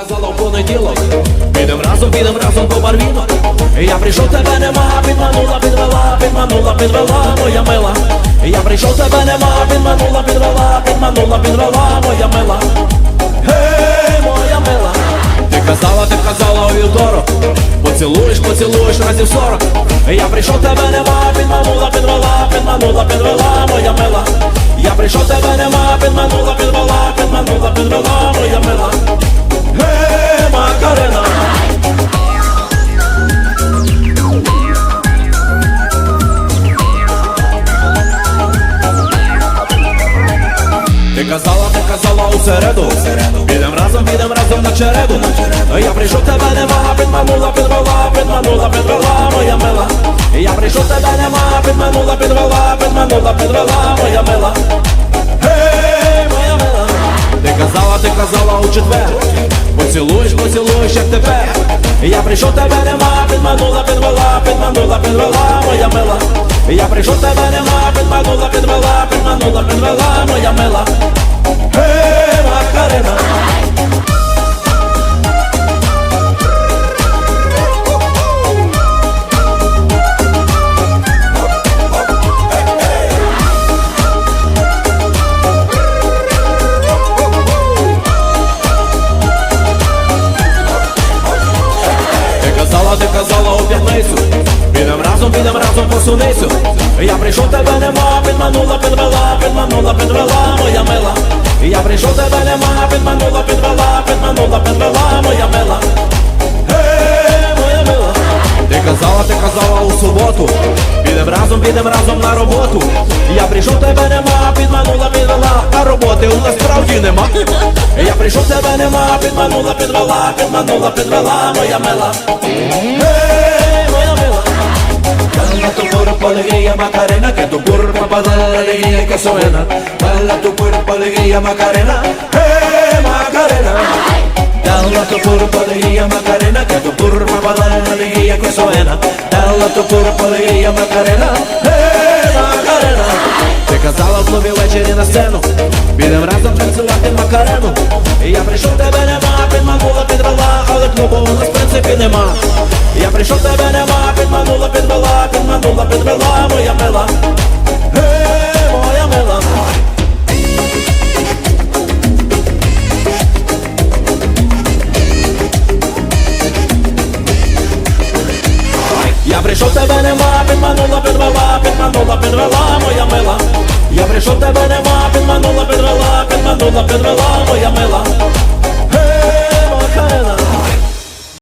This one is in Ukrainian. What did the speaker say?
казала в понеділок. Підем разом, підем разом по барвінок. Я прийшов, тебе нема, підманула, підвела, підманула, підвела, моя мила. Я прийшов, тебе нема, підманула, підвела, підманула, підвела, моя мила. Гей, моя мила. Ти казала, ти казала у вівторок Поцілуєш, поцілуєш разів сорок. Я прийшов, тебе нема, підманула, підвела, казала, ти казала у середу. Підем разом, підем разом на череду. Я прийшов, тебе нема, підманула, підвела, підманула, підвела, моя мила. Я прийшов, тебе нема, підманула, підвела, підманула, підвела, моя мила. Гей, моя мила. Ти казала, ти казала у четвер. Поцілуєш, поцілуєш, як тепер. Я прийшов, тебе нема, підманула, підвела, підманула, підвела, моя мила. Я прийшов, тебе нема, підманула, казала, у п'ятницю Підем разом, підем разом по суницю Я прийшов, тебе нема, підманула, підвела, підманула, підвела, моя мила. Я прийшов, тебе нема, підманула, підвела, підманула, підвела, моя мила. Казала, ти казала у суботу. Підем разом, підем разом на роботу. Я прийшов, тебе нема, підманула, підвела, а роботи у нас справді нема Я прийшов, тебе нема, підманула, підвела, підманула, підвела, моя мила Hey, moja mila Dala tu cuerpo alegría Macarena Que tu cuerpo para dar alegría que suena Dala tu cuerpo alegría Macarena Hey Macarena Dala tu cuerpo alegría Macarena Que tu cuerpo para dar alegría que suena Dala tu cuerpo alegría Macarena Hey я прийшов, тебе нема, підманула, підвела Але клубу у нас в принципі нема. Я прийшов, тебе нема, підманула, підвела Підманула, підвела, моя мила. Гей, моя мила. Я прийшов, тебе нема, підманула, підвела, підманула, підвела, моя мила. Я прийшов, тебе нема, підманула, підвела, підманула, підвела, моя мила.